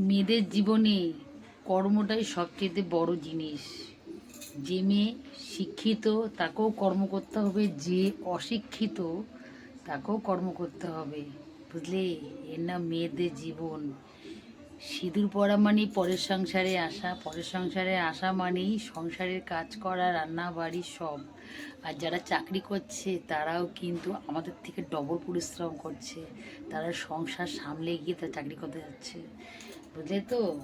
মেয়েদের জীবনে কর্মটাই সবচেয়ে বড় জিনিস। যে মেয়ে শিক্ষিত, তাকেও কর্ম করতে হবে। যে অশিক্ষিত, তাকেও কর্ম করতে হবে। বুঝলে? এর নাম মেয়েদের জীবন। সিঁদুর পরা মানেই পরের সংসারে আসা, পরের সংসারে আসা মানেই সংসারের কাজ করা, রান্না বাড়ি সব। আর যারা চাকরি করছে, তারাও কিন্তু আমাদের থেকে ডবল পরিশ্রম করছে। তারা সংসার সামলে গিয়ে তারা চাকরি করতে যাচ্ছে। বুঝলে তো?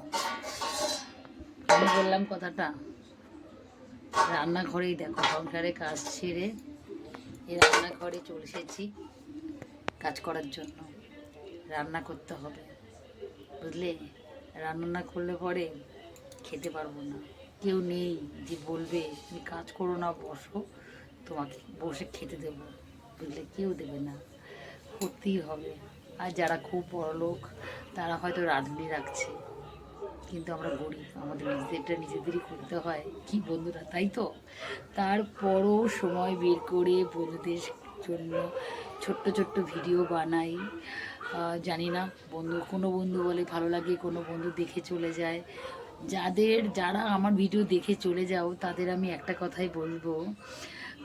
আমি বললাম কথাটা। রান্নাঘরেই দেখো, সংসারে কাজ ছেড়ে এই রান্নাঘরে চলে এসেছি কাজ করার জন্য। রান্না করতে হবে। বুঝলে? রান্না না করলে পরে খেতে পারব না। কেউ নেই যে বলবে, তুমি কাজ করো না, বসো, তোমাকে বসে খেতে দেবো। বুঝলে? কেউ দেবে না। করতেই হবে। আর যারা খুব বড় লোক, তারা হয়তো রাঁধুনি রাখছে। কিন্তু আমরা গরিব, আমাদের নিজেদেরটা নিজেদেরই করতে হয়। কি বন্ধুরা, তাই তো? তারপরও সময় বের করে বন্ধুদের জন্য ছোট্ট ছোট্ট ভিডিও বানাই। জানি না বন্ধু, কোনো বন্ধু বলে ভালো লাগে, কোনো বন্ধু দেখে চলে যায়। যাদের, যারা আমার ভিডিও দেখে চলে যাও, তাদের আমি একটা কথাই বলব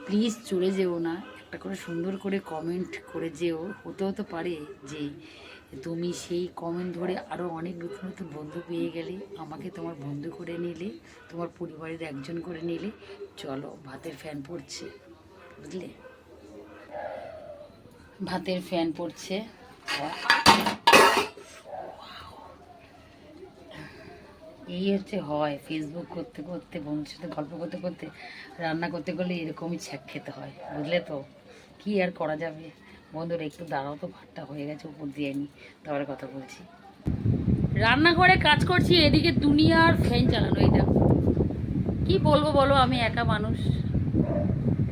প্লিজ চলে যেও না, একটা করে সুন্দর করে কমেন্ট করে যেও। হতেও তো পারে যে তুমি সেই কমেন্ট ধরে আরও অনেক নতুন নতুন বন্ধু পেয়ে গেলে, আমাকে তোমার বন্ধু করে নিলে, তোমার পরিবারের একজন করে নিলে, চলো, ভাতের ফ্যান পড়ছে, বুঝলে? ভাতের ফ্যান পড়ছে। এই হচ্ছে হয় ফেসবুক করতে করতে, বন্ধুর সাথে গল্প করতে করতে, রান্না করতে গেলে এরকমই ছ্যাক খেতে হয়, বুঝলে তো? কি আর করা যাবে? বন্ধুরা, একটু দাঁড়াও তো, ভাতটা হয়ে গেছে, উপর দিয়ে নি তারপরে কথা বলছি। রান্নাঘরে কাজ করছি, এদিকে দুনিয়ার ফ্যান চালানো দেখো। কি বলব বলো, আমি একা মানুষ।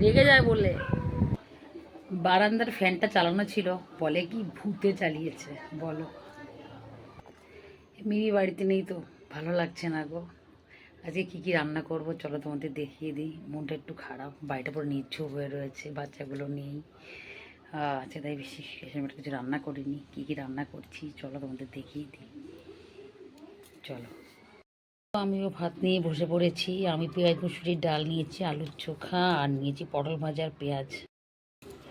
রেগে যায় বললে। বারান্দার ফ্যানটা চালানো ছিল। বলে কি ভূতে চালিয়েছে, বলো। মিমি বাড়িতে নেই তো, ভালো লাগছে না গো। আজকে কী কী রান্না করব, চলো তোমাদের দেখিয়ে দিই। মনটা একটু খারাপ, বাড়িটা পুরো নিচ্ছু হয়ে রয়েছে, বাচ্চাগুলো নেই। আচ্ছা তাই বেশি সেরকম কিছু রান্না করিনি, কী কী রান্না করছি, চলো তোমাদের দেখিয়ে দিই। চলো। আমিও ভাত নিয়ে বসে পড়েছি, আমি পেঁয়াজ মুসুরির ডাল নিয়েছি, আলুর চোখা, আর নিয়েছি পটল ভাজার পেঁয়াজ।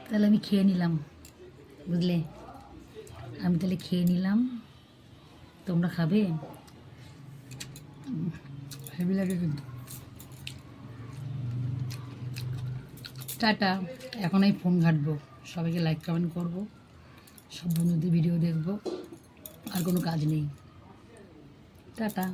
তাহলে আমি খেয়ে নিলাম বুঝলে? আমি তাহলে খেয়ে নিলাম। তোমরা খাবে? হেভি লাগে কিন্তু। টাটা। এখন আমি ফোন ঘাটবো। সবাইকে লাইক কমেন্ট করব। সব বন্ধুদের ভিডিও দেখব। আর কোনো কাজ নেই। টাটা।